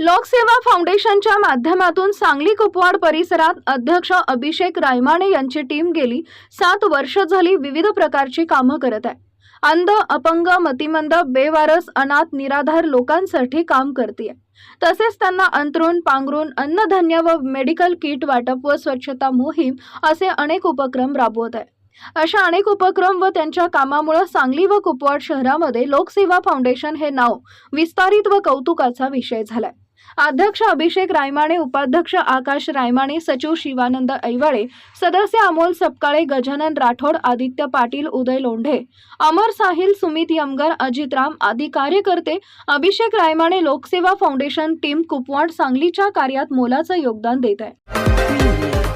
लोकसेवा फाउंडेशनच्या माध्यमातून सांगली कुपवाड परिसरात अध्यक्ष अभिषेक रायमाणे यांची टीम गेली. सात वर्ष झाली विविध प्रकारची कामं करत आहे. अंध अपंग मतिमंद बेवारस अनाथ निराधार लोकांसाठी काम करते तसेच त्यांना अंतरून पांघरून अन्नधान्य व मेडिकल किट वाटप व स्वच्छता मोहीम असे अनेक उपक्रम राबवत आहे. अशा अनेक उपक्रम व त्यांच्या कामामुळे सांगली व कुपवाड शहरामध्ये लोकसेवा फाउंडेशन हे नाव विस्तारित व कौतुकाचा विषय झालाय. अध्यक्ष अभिषेक रायमाणे उपाध्यक्ष आकाश रायमाणे सचिव शिवानंद ऐवाळे सदस्य अमोल सपकाळे गजानन राठोड आदित्य पाटील उदय लोंढे अमर साहिल सुमित यमगर अजित राम आदी कार्यकर्ते अभिषेक रायमाणे लोकसेवा फाउंडेशन टीम कुपवाड सांगलीच्या कार्यात मोलाचं योगदान देत आहे.